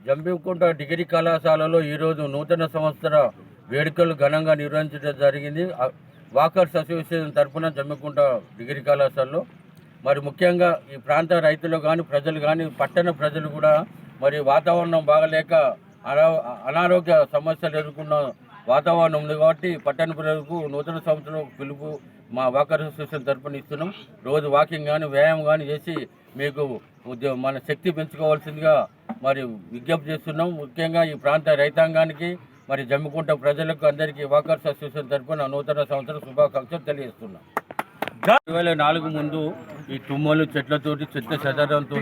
Jammikunta degree కళాశాలలో ఈరోజు నూతన సంవత్సర వేడుకలు ఘనంగా నిర్వహించడం జరిగింది. వాకర్స్ అసోసియేషన్ తరఫున జమ్మికుంట డిగ్రీ కళాశాలలో. మరి ముఖ్యంగా ఈ ప్రాంత రైతులు కానీ ప్రజలు కానీ పట్టణ ప్రజలు కూడా మరి వాతావరణం బాగలేక అనా- అనారోగ్య సమస్యలు ఎదుర్కొన్న వాతావరణం ఉంది కాబట్టి పట్టణ ప్రజలకు నూతన సంవత్సరం పిలుపు మా వాకర్ అసోసియేషన్ తరఫున ఇస్తున్నాం. రోజు వాకింగ్ కానీ వ్యాయామం కానీ చేసి మీకు ఉద్య- మన శక్తి పెంచుకోవాల్సిందిగా మరి విజ్ఞప్తి చేస్తున్నాం. ముఖ్యంగా ఈ ప్రాంత రైతాంగానికి మరి జమ్మికుంట ప్రజలకు అందరికీ వాకర్స్ అసోసియేషన్ తరఫున నూతన సంవత్సరం శుభాకాంక్షలు తెలియజేస్తున్నాం. రెండు వేల నాలుగు ముందు ఈ తుమ్మలు చెట్లతోటి చెత్త చెదరంతో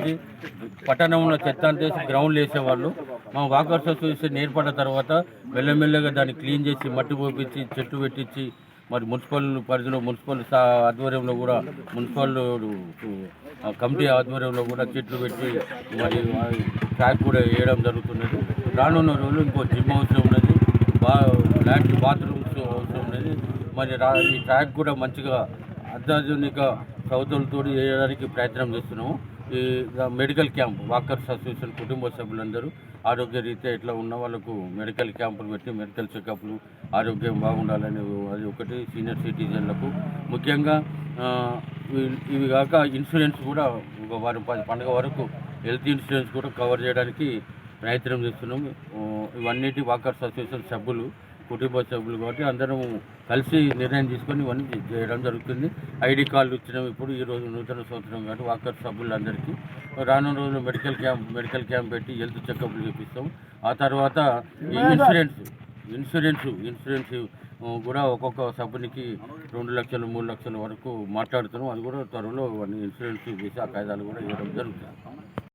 పట్టణంలో చెత్త అంతేసి గ్రౌండ్లు వేసేవాళ్ళు. మా వాకర్స్ అసోసియేషన్ ఏర్పడిన తర్వాత మెల్లమెల్లగా దాన్ని క్లీన్ చేసి మట్టి పోపించి చెట్టు పెట్టించి మరి మున్సిపల్ పరిధిలో మున్సిపల్ ఆధ్వర్యంలో కూడా మున్సిపల్ కమిటీ ఆధ్వర్యంలో కూడా చెట్లు పెట్టి మరి ట్రాక్ కూడా వేయడం జరుగుతున్నది. రానున్న రోజులు ఇంకో జిమ్ అవసరం ఉన్నది బా ల్యాండ్ బాత్రూమ్స్ అవసరం ఉన్నది. మరి రా ఈ ట్రాక్ కూడా మంచిగా అత్యాధునిక సౌతులతో వేయడానికి ప్రయత్నం చేస్తున్నాము. ఈ మెడికల్ క్యాంప్ వాకర్స్ అసోసియేషన్ కుటుంబ సభ్యులందరూ ఆరోగ్య రీత్యా ఇట్లా ఉన్న వాళ్ళకు మెడికల్ క్యాంపులు పెట్టి మెడికల్ చెకప్లు ఆరోగ్యం బాగుండాలని అది ఒకటి సీనియర్ సిటిజన్లకు. ముఖ్యంగా ఇవి- ఇవి కాక ఇన్సూరెన్స్ కూడా ఒక వారం పది పండుగ వరకు హెల్త్ ఇన్సూరెన్స్ కూడా కవర్ చేయడానికి ప్రయత్నం చేస్తున్నాం ఆ, ఇవన్నిటి వాకర్స్ అసోసియేషన్ సభ్యులు కుటుంబ సభ్యులు కాబట్టి అందరం కలిసి నిర్ణయం తీసుకొని ఇవన్నీ చేయడం జరుగుతుంది. ఐడి కార్డులు ఇచ్చినాం ఇప్పుడు ఈ రోజు నూతన సంవత్సరం కాబట్టి వాకర్ సభ్యులందరికీ. రానున్న రోజుల్లో మెడికల్ క్యాంప్ మెడికల్ క్యాంప్ పెట్టి హెల్త్ చెకప్లు చేపిస్తాం. ఆ తర్వాత ఈ ఇన్సూరెన్స్ ఇన్సూరెన్స్ ఇన్సూరెన్స్ కూడా ఒక్కొక్క సభ్యునికి రెండు లక్షలు మూడు లక్షల వరకు మాట్లాడుతున్నాం. అది కూడా త్వరలో ఇన్సూరెన్స్ చేసి ఆ కాయిదాలు కూడా ఇవ్వడం జరుగుతుంది.